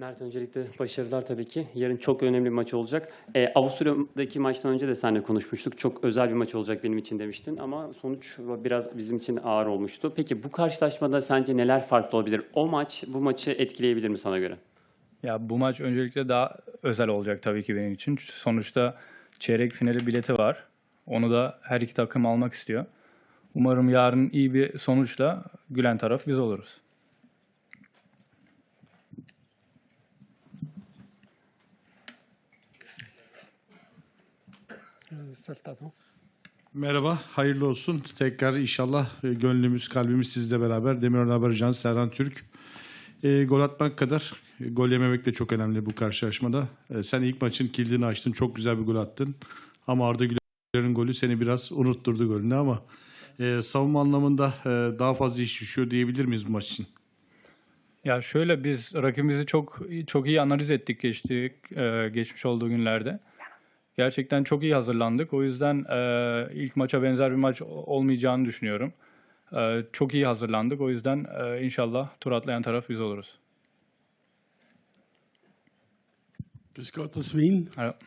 Mert öncelikle başarılar tabii ki. Yarın çok önemli bir maç olacak. Ee, Avusturya'daki maçtan önce de seninle konuşmuştuk. Çok özel bir maç olacak benim için demiştin ama sonuç biraz bizim için ağır olmuştu. Peki bu karşılaşmada sence neler farklı olabilir? O maç bu maçı etkileyebilir mi sana göre? Ya bu maç öncelikle daha özel olacak tabii ki benim için. Sonuçta çeyrek finali bileti var. Onu da her iki takım almak istiyor. Umarım yarın iyi bir sonuçla gülen taraf biz oluruz. Merhaba, hayırlı olsun. Tekrar inşallah e, gönlümüz, kalbimiz sizle beraber. Demirhan Habercan, Serhan Türk. E, gol atmak kadar e, gol yememek de çok önemli bu karşılaşmada. E, sen ilk maçın kilidini açtın, çok güzel bir gol attın. Ama Arda Güler'in golü seni biraz unutturdu golünü ama e, savunma anlamında e, daha fazla iş düşüyor diyebilir miyiz bu maç için? Ya şöyle biz rakibimizi çok çok iyi analiz ettik geçti e, geçmiş olduğu günlerde. Gerçekten çok iyi hazırlandık. O yüzden e, ilk maça benzer bir maç olmayacağını düşünüyorum. E, çok iyi hazırlandık. O yüzden e, inşallah tur atlayan taraf biz oluruz. Grüß Gott aus Wien. Ja.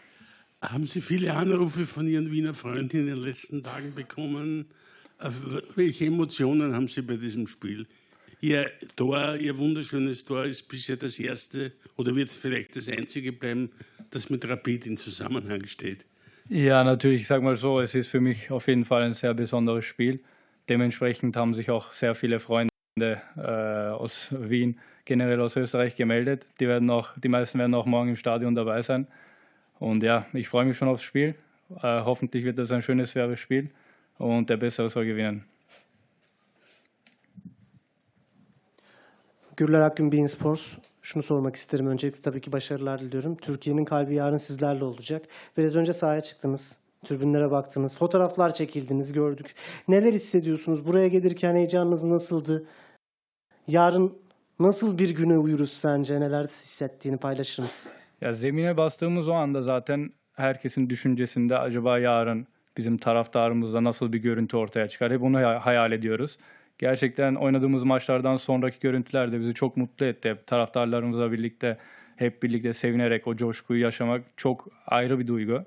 Haben Sie viele Anrufe von Ihren Wiener Freunden in den letzten Tagen bekommen? Auf Welche Emotionen haben Sie bei diesem Spiel? Ihr Tor, Ihr wunderschönes Tor ist bisher das erste oder wird vielleicht das einzige bleiben, das mit Rapid in Zusammenhang steht. Ja, natürlich, ich sag mal so, es ist für mich auf jeden Fall ein sehr besonderes Spiel. Dementsprechend haben sich auch sehr viele Freunde äh, aus Wien, generell aus Österreich gemeldet. Die, werden auch, die meisten werden auch morgen im Stadion dabei sein. Und ja, ich freue mich schon aufs Spiel. Äh, hoffentlich wird das ein schönes, faires Spiel und der Bessere soll gewinnen. Gürler Akgün Bein Sports. Şunu sormak isterim. Öncelikle tabii ki başarılar diliyorum. Türkiye'nin kalbi yarın sizlerle olacak. Biraz önce sahaya çıktınız. Tribünlere baktınız. Fotoğraflar çekildiniz, gördük. Neler hissediyorsunuz? Buraya gelirken heyecanınız nasıldı? Yarın nasıl bir güne uyuruz sence? Neler hissettiğini paylaşır mısın? Ya zemine bastığımız o anda zaten herkesin düşüncesinde acaba yarın bizim taraftarımızda nasıl bir görüntü ortaya çıkar? Hep hay- hayal ediyoruz. Gerçekten oynadığımız maçlardan sonraki görüntüler de bizi çok mutlu etti. Hep taraftarlarımızla birlikte hep birlikte sevinerek o coşkuyu yaşamak çok ayrı bir duygu.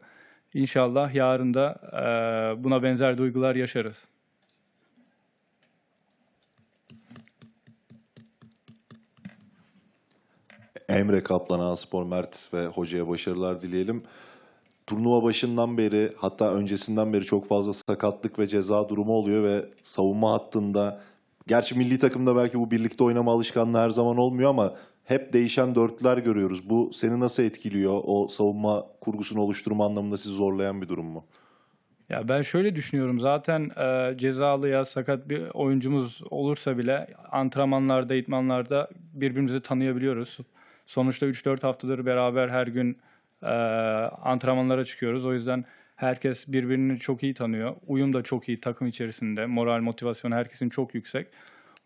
İnşallah yarın da eee, buna benzer duygular yaşarız. Emre Kaplan, Spor Mert ve hocaya başarılar dileyelim. Turnuva başından beri hatta öncesinden beri çok fazla sakatlık ve ceza durumu oluyor ve savunma hattında gerçi milli takımda belki bu birlikte oynama alışkanlığı her zaman olmuyor ama hep değişen dörtlüler görüyoruz. Bu seni nasıl etkiliyor? O savunma kurgusunu oluşturma anlamında sizi zorlayan bir durum mu? Ya ben şöyle düşünüyorum zaten e, cezalı ya sakat bir oyuncumuz olursa bile antrenmanlarda, idmanlarda birbirimizi tanıyabiliyoruz. Sonuçta 3-4 haftadır beraber her gün e, antrenmanlara çıkıyoruz. O yüzden herkes birbirini çok iyi tanıyor. Uyum da çok iyi takım içerisinde. Moral, motivasyon herkesin çok yüksek.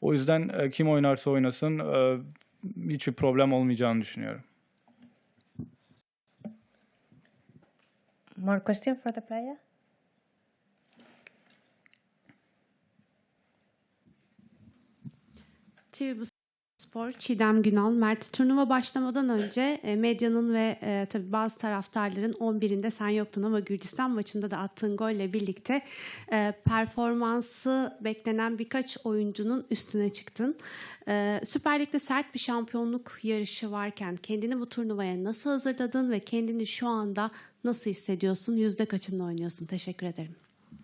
O yüzden e, kim oynarsa oynasın e, hiçbir problem olmayacağını düşünüyorum. More question for the player? TV Bu Spor, Çiğdem Günal, Mert. Turnuva başlamadan önce e, medyanın ve e, tabii bazı taraftarların 11'inde sen yoktun ama Gürcistan maçında da attığın golle birlikte e, performansı beklenen birkaç oyuncunun üstüne çıktın. E, Süper Lig'de sert bir şampiyonluk yarışı varken kendini bu turnuvaya nasıl hazırladın ve kendini şu anda nasıl hissediyorsun? Yüzde kaçında oynuyorsun? Teşekkür ederim.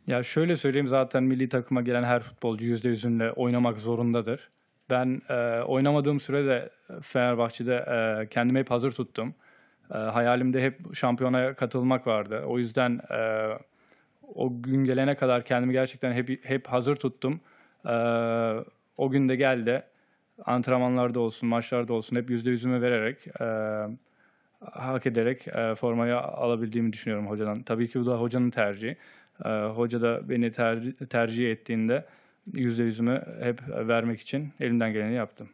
Ya şöyle söyleyeyim zaten milli takıma gelen her futbolcu yüzde yüzünle oynamak zorundadır. Ben e, oynamadığım sürede Fenerbahçe'de e, kendimi hep hazır tuttum. E, hayalimde hep şampiyonaya katılmak vardı. O yüzden e, o gün gelene kadar kendimi gerçekten hep hep hazır tuttum. E, o gün de geldi. Antrenmanlarda olsun, maçlarda olsun hep yüzde yüzümü vererek, e, hak ederek e, formayı alabildiğimi düşünüyorum hocadan. Tabii ki bu da hocanın tercihi. E, hoca da beni ter- tercih ettiğinde yüzde yüzümü hep vermek için elimden geleni yaptım.